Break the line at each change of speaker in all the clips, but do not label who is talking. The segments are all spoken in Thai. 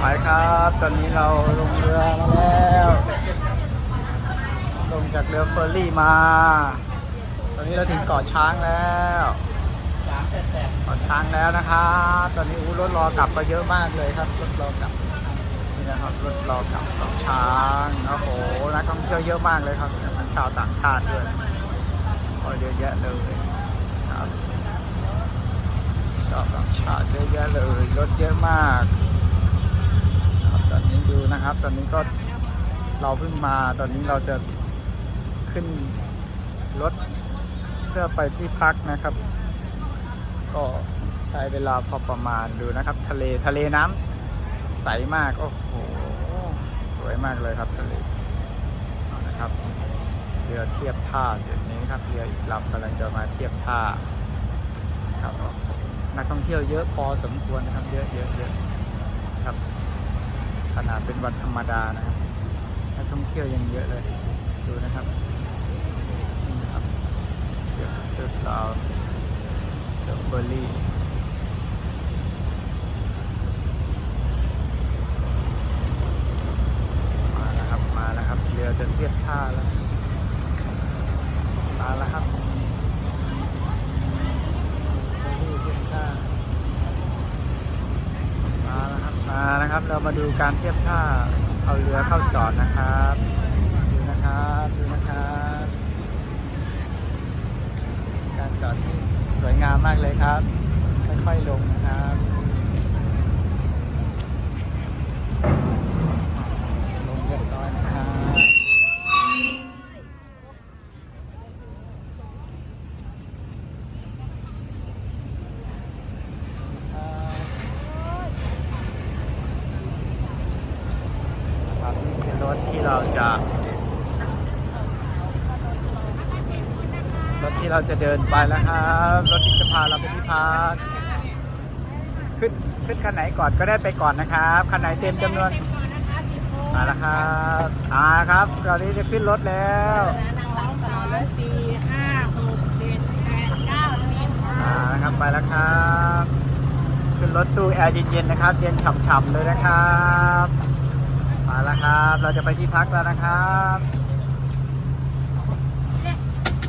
ไปครับ ตอนนี้เราลงเรือมาแล้ว ลงจากเรือเฟอร์รี่มา ตอนนี้เราถึงเกาะช้างแล้วเกาะช้างแล้วนะครับตอนนี้อู้รถรอกลับก็เยอะมากเลยครับรถรอกลับนี่นะครับรถรอกลับเกาะช้างโอ้โหนักท่องเที่ยวเยอะมากเลยครับทั้งชาวต่างชาติด้วยก็เยอะแยะเลยครับชาวต่างชาติเยอะแยะเลยรถเยอะมาก ดูนะครับ ตอนนี้ก็เราเพิ่งมาตอนนี้เราจะขึ้นรถเพื่อไปที่พักนะครับ ก็ใช้เวลาพอประมาณดูนะครับ ทะเลทะเลน้ำใสมาก โอ้โห สวยมากเลยครับทะเลเนะครับเรือเทียบท่าเสร็จนี้ครับเรืออีกลำกำลังจะมาเทียบท่าครับนักท่องเที่ยวเยอะพอสมควรนะครับ เยอะเยอะเยอะครับ นาดเป็นวันธรรมดานะครับนักท่องเที่ยวยังเยอะเลย ดูนะครับนี่นะครับเดี๋ยวเจอเราเดอะเบอร์รี่มาแล้วครับ มาแล้วครับ เรือจะเทียบท่าแล้ว มาแล้วครับเบอร์รี่เทียบท่า มาแล้วครับ มา นะครับ เรามาดูการเทียบท่าเอาเรือเข้าจอดนะครับดูนะครับดูนะครับ การจอดที่สวยงามมากเลยครับค่อยๆลงนะครับ ลงเรียบร้อยนะครับค รถที่เราจะ รถที่เราจะเดินไปแล้วครับ รถที่จะพาเราไปที่พักขึ้นขึ้นคันไหนก่อนก็ได้ไปก่อนนะครับคันไหนเต็มจำนวนมาแล้วครับอ่าครับตอนนี้จะขึ้นรถแล้ว
นั่งสาวแล้วสี่ห้าหกเจ็ดแปดเก้าสิบ
อ่าครับไปแล้วครับ ขึ้นรถตู้แอร์เย็นๆนะครับ เย็นฉ่ำๆเลยนะครับ ล้วครับ เราจะไปที่พักแล้วนะครับ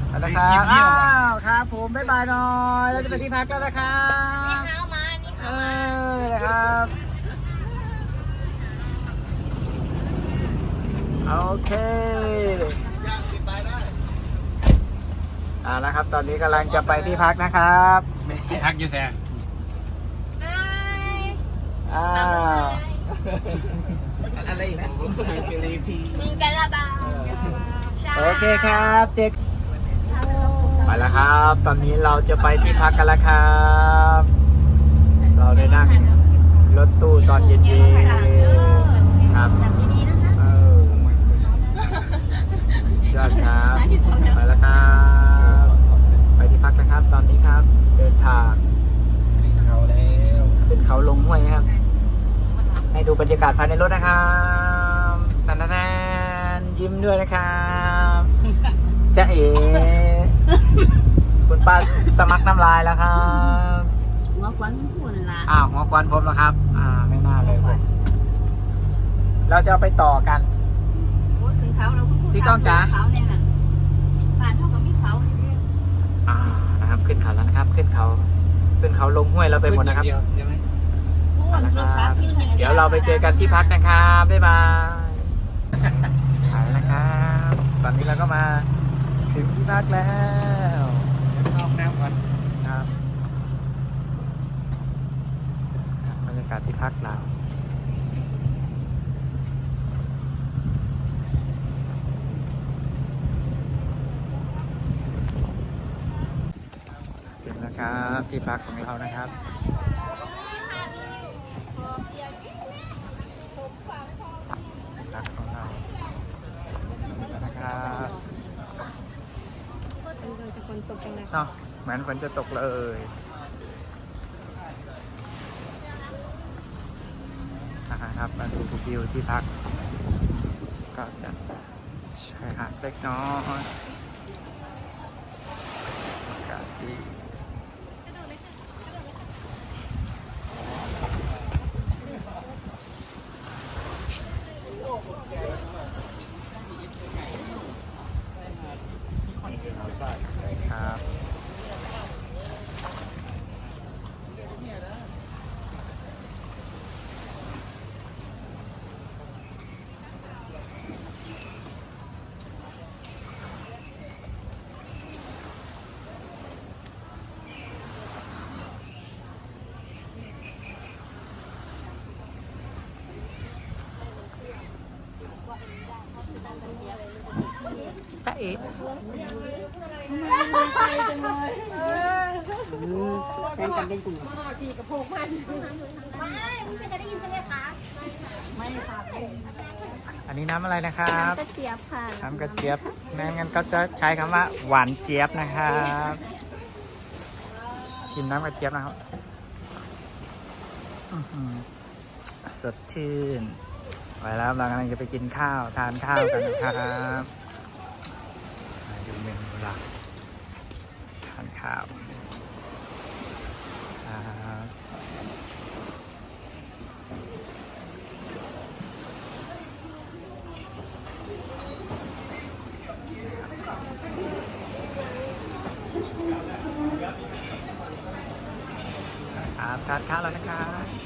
ไปแล้วครับอ้าวครับผมบ๊ายบายหน่อย เราจะไปที่พักแล้วนะครับ
นี่เท้ามานี่
เอ
เท้ามา
อนะครับโอเคอ่านะครับ ตอนนี้กำลังจะไปที่พักนะครับ
พักอยู่แซ่
ไอ้
อ้าว
อะไรนะฟิลิปปิน
มิงกะลาบาใช่
โอเคครับเจ๊กไปแล้วครับ ตอนนี้เราจะไปที่พักกันแล้วครับ เราได้นั่งรถตู้ตอนเย็นๆครับ
จากที่นี่นะคะ
เออยอดครับไปแล้วครับ ไปที่พักนะครับ ตอนนี้ครับ เดินทาง
เขาแล้ว
ขึ้นเขาลงห้วยนะครับ ให้ดูบรรยากาศภายในรถนะครับตันตันๆยิ้มด้วยนะครับจะเอ๋คุณป้าสมัครน้ำลายแล้วครับ
หัวควันพูดละ
อ้าวหัวควันผมแล้วครับ อ่าไม่น่าเลยผมเราจะเอาไปต่อกัน
โอ้ถึงเขาเราก็พูด
พี่ก้องจ๋า
เขาเนี่ยน่ะผ่านเท่ากับพี่เขาเนี่ย
อ่านะครับ ขึ้นเขาแล้วนะครับ ขึ้นเขา ขึ้นเขาลงห้วยเราไปหมดนะครับ
เดี๋ยว
เราไปเจอกันที่พักนะครับ บ๊ายบายเอาละครับ ตอนนี้เราก็มาถึงที่พักแล้ว
เข้าห้องน้ำก่อน
ครับบรรยากาศที่พักเราถึงแล้วครับที่พักของเรานะครับ รักของเราแล้วนะครับ
จะคนตกจัง เนาะ
เหมือนฝนจะตกเลยนะครับมาดูวิวที่พัก ก็จะชายหาดเล็กน้อยอากาศดี จ้าเอ๋
แฟนกันเป็นกลุ่ม
อันนี้น้ำอะไรนะครับ
กระเจี๊ยบค่ะ
น้ำกระเจี๊ยบงั้นงั้นก็จะใช้คำว่าหวานเจี๊ยบนะครับชิมน้ำกระเจี๊ยบนะครับอื้อหือสดชื่น ไปแล้วเรากำลังจะไปกินข้าวทานข้าวกันนะครับูเมนูหลักทานข้าวครับครับทานข้าวแล้วนะครับ